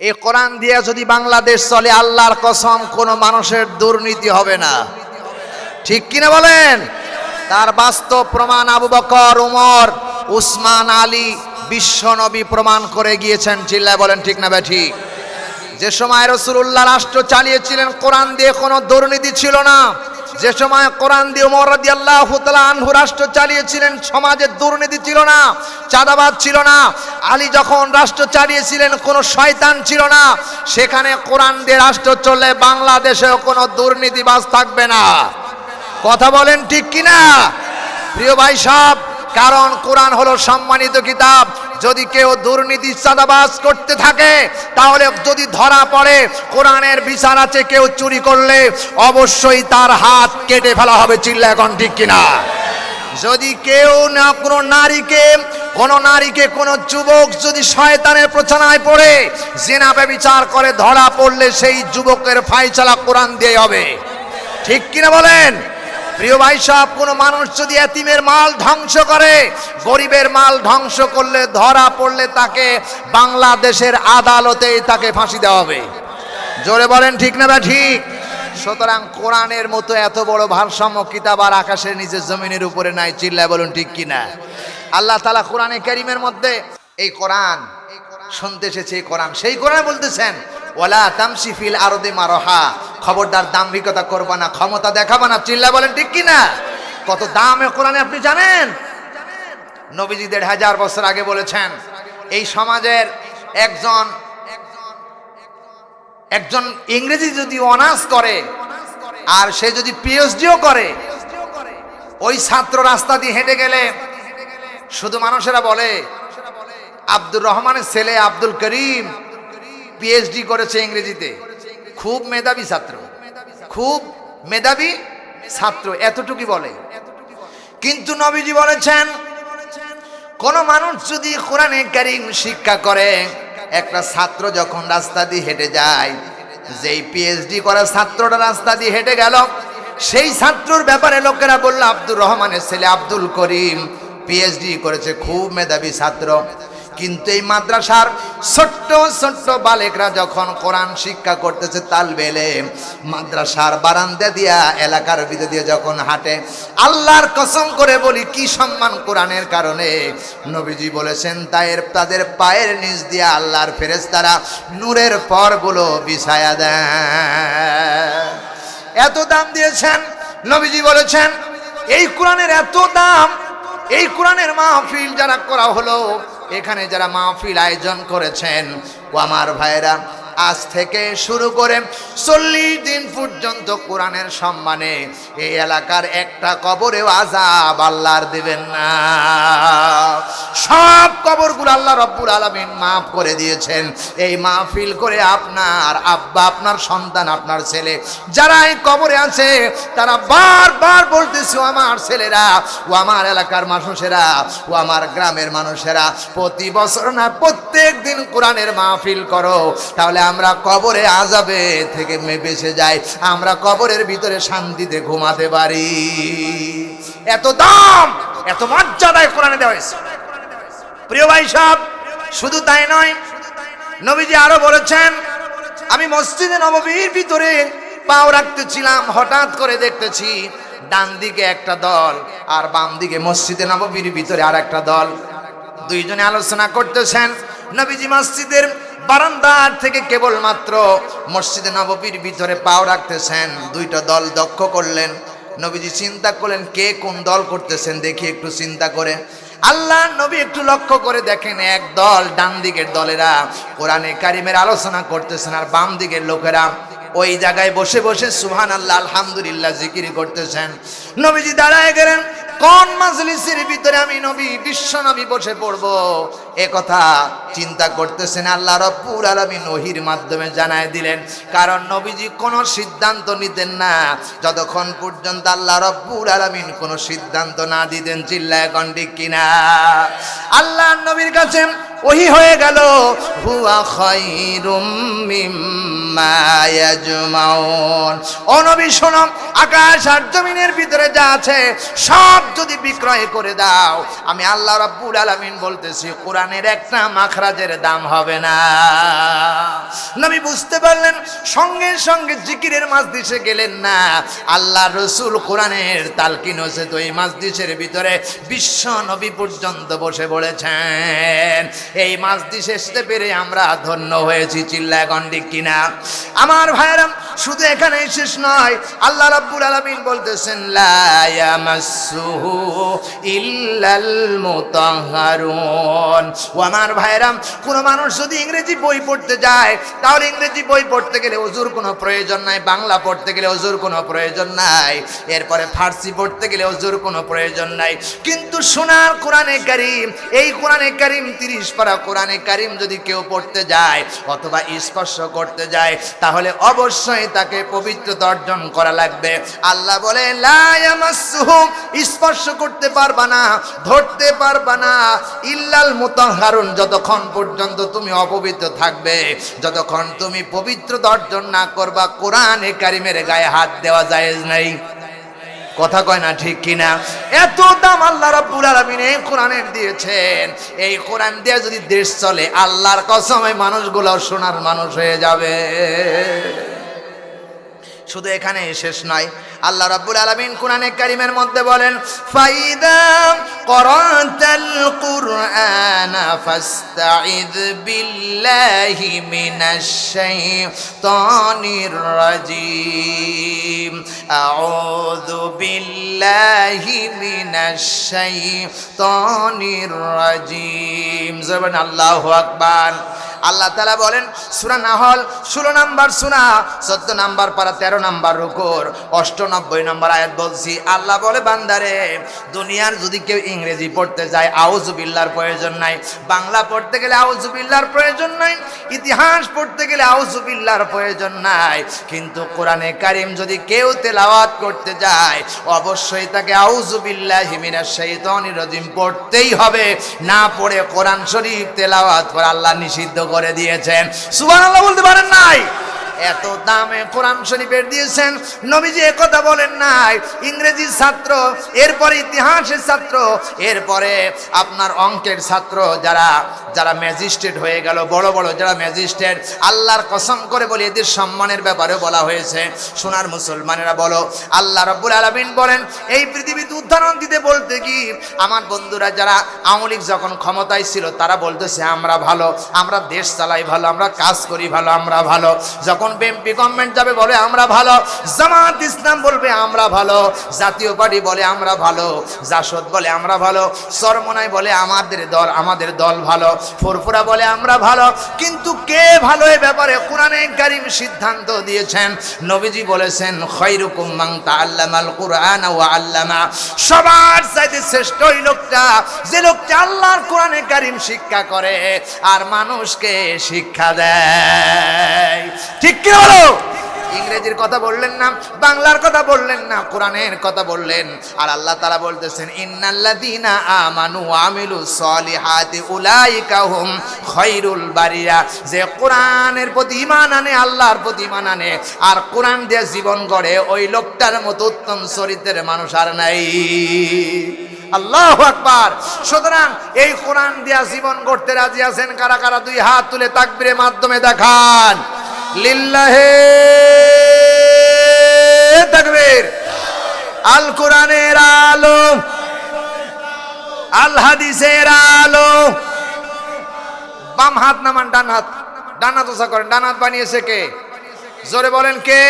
এই কোরআন দিয়ে যদি বাংলাদেশ চলে, আল্লাহর কসম, কোনো মানুষের দুর্নীতি হবে না। ঠিক কিনা বলেন? তার বাস্তব প্রমাণ আবু বকর, উমর, উসমান, আলী বিশ্বনবী প্রমাণ করে গিয়েছেন, চিল্লায় বলেন, ঠিক না ব্যাঠি? যে সময় রসুল্লাহ রাষ্ট্র চালিয়েছিলেন, কোরআন দিয়ে কোনো দুর্নীতি ছিল না। যে সময় কোরআন দিয়ে উমর আল্লাহ আনহু রাষ্ট্র চালিয়েছিলেন, সমাজে দুর্নীতি ছিল না চাঁদাবাদ ছিল না। আলী যখন রাষ্ট্র চালিয়েছিলেন, কোনো শয়তান ছিল না। সেখানে কোরআন দিয়ে রাষ্ট্র চললে বাংলাদেশেও কোনো দুর্নীতিবাজ থাকবে না। কথা বলেন ঠিক কিনা? প্রিয় ভাই সব কারণ কোরআন হলো সম্মানিত কিতাব। যদি কেউ দুর্নীতি চাঁদাবাজ করতে থাকে, তাহলে যদি ধরা পড়ে, কোরআনের বিচার আছে কেউ চুরি করলে, অবশ্যই তার হাত কেটে ফেলা হবে, চিল্লা এখন ঠিক কিনা? যদি কেউ না, কোনো নারীকে কোনো নারীকে, কোনো যুবক যদি শয়তানের প্রচারণায় পড়ে জেনাবে বিচার করে, ধরা পড়লে সেই যুবকের ফাইসালা কোরআন দিয়ে হবে। ঠিক কিনা বলেন? প্রিয় ভাই সাহেব, কোনো মানুষ যদি এতিমের মাল ধ্বংস করে, গরিবের মাল ধ্বংস করলে, ধরা পড়লে তাকে বাংলাদেশের আদালতেই তাকে ফাঁসি দেওয়া হবে। জোরে বলেন, ঠিক না বা ঠিক সুতরাং কোরআনের মতো এত বড় ভারসাম্য কিতাব আর আকাশের নিচে জমিনের উপরে নাই, চিল্লায় বলুন ঠিক কিনা আল্লাহ তালা কোরআনে কারিমের মধ্যে এই কোরআন, শুনতে এসেছে এই কোরআন। সেই কোরআন বলতেছেন ওলা তামসি ফিল আরদে মারহা। খবরদার দাম্ভিকতা করবা না, ক্ষমতা দেখাবা না। চিল্লা বলেন, ঠিক কিনা কত দাম কোরআনে আপনি জানেন? নবীজি দেড় হাজার বছর আগে বলেছেন, এই সমাজের একজন একজন ইংরেজি যদি অনার্স করে, আর সে যদি পিএইচডিও করে, ওই ছাত্র রাস্তা দিয়ে হেঁটে গেলে শুধু মানুষেরা বলে, আব্দুর রহমানের ছেলে আব্দুল করিম পিএইচডি করেছে ইংরেজিতে। খুব মেধাবী ছাত্র। খুব মেধাবী ছাত্র এতটুকু বলে। কিন্তু নবীজি বলেছেন, কোন মানুষ যদি কোরআনে কারিম শিক্ষা করে, একটা ছাত্র যখন রাস্তা দিয়ে হেঁটে যায়, যেই পিএইচডি করা ছাত্রটা রাস্তা দিয়ে হেঁটে গেল, সেই ছাত্রর ব্যাপারে লোকেরা বলল, আব্দুর রহমানের ছেলে আব্দুল করিম পিএইচডি করেছে, খুব মেধাবী ছাত্র। কিন্তু এই মাদ্রাসার ছোট্ট ছোট্ট বালেকরা যখন কোরআন শিক্ষা করতেছে তাল বেলে, মাদ্রাসার বারান্দা দিয়া, এলাকার ভিতর দিয়ে যখন হাঁটে, আল্লাহর কসম করে বলি, কি সম্মান কোরআনের কারণে? নবীজি বলেছেন তাদের তাদের পায়ের নিচ দিয়ে আল্লাহর ফেরেশতারা নূরের পরগুলো বিছায়া দেয় এত দাম দিয়েছেন, নবীজি বলেছেন, এই কোরআনের এত দাম, এই কোরআনের মাহফিল যারা করা হলো এখানে যারা মাহফিল আয়োজন করেছেন ও আমার ভাইরা আজ থেকে শুরু করে চল্লিশ দিন পর্যন্ত কোরআনের সম্মানে এই এলাকার একটা কবরেও আজাব আল্লাহর দিবেন না। সব কবরগুলো আল্লাহ রব্বুল আলমিন মাফ করে দিয়েছেন। এই মাহফিল করে আপনার আব্বা, আপনার সন্তান, আপনার ছেলে যারা এই কবরে আছে, তারা বারবার বলতেছে আমার ছেলেরা, ও আমার এলাকার মানুষেরা, ও আমার গ্রামের মানুষেরা, প্রতি বছর না, প্রত্যেক দিন কোরআনের মাহফিল করো। তাহলে আমরা কবরে আজাবে থেকে বেঁচে যাই, আমরা কবরের ভিতরে শান্তিতে ঘুমাতে পারি। এত দাম, এত মর্যাদায় কোরআনে দেওয়া হয়েছে। প্রিয় ভাই সব শুধু তাই নয়, নবীজি আরও বলেছেন, আমি মসজিদে নববীর ভিতরে পাও রাখতেছিলাম, হঠাৎ করে দেখতেছি ডান দিকে একটা দল আর বাম দিকে মসজিদে নববীর ভিতরে আর একটা দল। দুইজনে আলোচনা করতেছেন নবীজি মসজিদের বারান্দার থেকে কেবলমাত্র মসজিদে নববীর ভিতরে পাও রাখতেছেন, দুইটা দল দক্ষ করলেন। নবীজি চিন্তা করলেন, কে কোন দল করতেছেন দেখি একটু চিন্তা করে। আল্লাহ নবী একটু লক্ষ্য করে দেখেন এক দল, ডান দিকের দলেরা কোরআনে কারিমের আলোচনা করতেছেন আর বাম দিকের লোকেরা ওই জায়গায় বসে বসে সুহান আল্লাহ আলহামদুলিল্লাহ জিকির করতেছেন। নবীজি দাঁড়ায় গেলেন কোন মাজলিসের ভিতরে আমি নবী, বিশ্ব নবী বসে পড়ব? এ কথা চিন্তা করতেছেন আল্লাহ রব্বুল আলামিন ওহির মাধ্যমে জানায় দিলেন। কারণ নবীজি কোনো সিদ্ধান্ত নিতেন না। যতক্ষণ পর্যন্ত আল্লাহ রব্বুল আলামিন কোনো সিদ্ধান্ত না দিতেন, চিল্লায় কণ্ঠিক কিনা? আল্লাহ নবীর কাছে ওহি হয়ে গেল, হুয়া খায়রুম মিম্মা ইয়াজমাউন। ও নবী, শোনো আকাশ আর জমিনের ভিতরে যা আছে, সব যদি বিক্রয় করে দাও। আমি আল্লাহ রাব্বুল আলামিন বলতেছি, কোরআনের একটা মাখরাজের দাম হবে না। নবী বুঝতে পারলেন, সঙ্গে সঙ্গে জিকিরের মাজদিসে গেলেন না। আল্লাহ রসুল কোরআনের তালকিন হয়েছে তো এই মাজদিসের ভিতরে বিশ্ব নবী পর্যন্ত বসে পড়েছেন এই মাজদিসে আসতে পেরে আমরা ধন্য হয়েছি। চিল্লা গন্ডিক কিনা। আমার ভাইয়েরাম শুধু এখানেই শেষ নয়, আল্লাহ রাব্বুল আলামিন বলতেছেন, লা ইল্লাল মুতাহহারুন ও আমার ভাইয়েরাম কোন মানুষ যদি ইংরেজি বই পড়তে যায়, তাহলে ইংরেজি বই পড়তে গেলে ওজুর কোনো প্রয়োজন নাই, বাংলা পড়তে গেলে ওজুর কোনো প্রয়োজন নাই, এরপরে ফার্সি পড়তে গেলে ওজুর কোনো প্রয়োজন নাই। কিন্তু সোনার কোরআনে কারিম, এই কোরআনে কারিম তিরিশ পারা কোরআনে কারিম যদি কেউ পড়তে যায় অথবা স্পর্শ করতে যায়, তাহলে অবশ্যই তাকে পবিত্রতা অর্জন করা লাগবে। আল্লাহ বলে লা ইয়ামাসসুহু, স্পর্শ করতে পারবা না ধরতে পারবা না। ইল্লাল মুতাহহারুন যতক্ষণ পর্যন্ত তুমি অপবিত্র থাকবে যতক্ষণ তুমি পবিত্রতা অর্জন না করবা কোরআনে কারিমের গায়ে হাত দেওয়া যায় নাই। কথা কয় না ঠিক কিনা? এত দাম আল্লাহ রাব্বুল আলামিন এই কোরআনের দিয়েছেন। এই কোরআন দিয়ে যদি দেশ চলে আল্লাহর কসমে মানুষগুলো সোনার মানুষ হয়ে যাবে। শুধু এখানে শেষ নয়। আল্লাহ রাব্বুল আলামিন কোরআনে কারিমের মধ্যে বলেন, ফাইদা করাতাল কুরআন ফাস্তাইদ বিল্লাহি মিনাশ শাইতানির রাজিম। আউযু বিল্লাহি মিনাশ শাইতানির রাজিম। জবান আল্লাহু আকবার। আল্লাহ তালা বলেন, সুরা নাহল, ষোলো নাম্বার সুনা চোদ্দ নাম্বার পারা, তেরো নাম্বার রুকুর, অষ্টানব্বই নম্বর আয়াত বলছি, আল্লাহ বলে, বান্দারে, দুনিয়ার যদি কেউ ইংরেজি পড়তে যায় আউজুবিল্লার প্রয়োজন নাই। বাংলা পড়তে গেলে আউজুবিল্লার প্রয়োজন নাই, ইতিহাস পড়তে গেলে আউজুবিল্লার প্রয়োজন নাই। কিন্তু কোরআনে কারিম যদি কেউ তেলাওয়াত করতে যায়, অবশ্যই তাকে আউজুবিল্লাহ হিমিনা শৈতানির রজিম পড়তেই হবে। না পড়ে কোরআন শরীফ তেলাওয়াত করে আল্লাহ নিষিদ্ধ করে দিয়েছেন। সুবহানাল্লাহ বলতে পারেন নাই। এত দামে কোরআন শরীফের দিয়েছেন। নবীজি কথা বলেন নাই। ইংরেজি ছাত্র, এরপরে ইতিহাসের ছাত্র, এরপরে আপনার অঙ্কের ছাত্র যারা যারা ম্যাজিস্ট্রেট হয়ে গেল, বড় বড় যারা ম্যাজিস্ট্রেট, আল্লাহর কসম করে বলে, এদের সম্মানের ব্যাপারে বলা হয়েছে। সোনার মুসলমানেরা বলো, আল্লাহ রব্বুল আলমিন বলেন, এই পৃথিবীতে উদাহরণ দিতে বলতে কি, আমার বন্ধুরা যারা আওয়ামী যখন ক্ষমতায় ছিল, তারা বলতেছে, আমরা ভালো, আমরা দেশ চালাই ভালো, আমরা কাজ করি ভালো, আমরা ভালো। যখন বিএনপি গভর্নমেন্ট যাবে, বলে, আমরা ভালো। জামাত ইসলাম বলবে, আমরা ভালো। জাতীয় পার্টি বলে, আমরা ভালো। জাসদ বলে, আমরা ভালো। সরমনাই বলে, আমাদের দল আমাদের দল ভালো। ফুরফুরা বলে, আমরা ভালো। কিন্তু কে ভালো এ ব্যাপারে কোরআনে কারিম সিদ্ধান্ত দিয়েছেন? নবীজি বলেছেন খৈরুকুম মান তাআল্লামাল কুরআন ওয়া আল্লামা। সবার চাইতে শ্রেষ্ঠ ওই লোকটা, যে লোকটা আল্লাহর কোরআনে কারিম শিক্ষা করে, আর মানুষকে শিক্ষা দেয়। ঠিক ইংরেজির কথা বললেন না, বাংলার কথা বললেন না, কোরআনের কথা বললেন। আর আল্লাহ তালা বলতেছেন, ইন্নাল্লাযীনা আমানু আমিলু সলিহাতি উলাইকা হুম খৈরুল বারিয়া। যে কোরআনের প্রতি ঈমান আনে, আল্লাহর প্রতি ঈমান আনে। আর কোরআন দিয়ে জীবন গড়ে, ওই লোকটার মতো উত্তম চরিত্রের মানুষ আর নাই। আল্লাহ আকবার। সুতরাং এই কোরআন দিয়া জীবন গড়তে রাজি আছেন কারা কারা? দুই হাত তুলে তাকবীরের মাধ্যমে দেখান। লিল্লাহে তাকবীর। আল কোরআনের আলো আল হাদিসের আলো বাম হাত নামান, ডান হাত। ডান হাত ওসা করেন। ডান হাত বানিয়েছে কে? জোরে বলেন কে?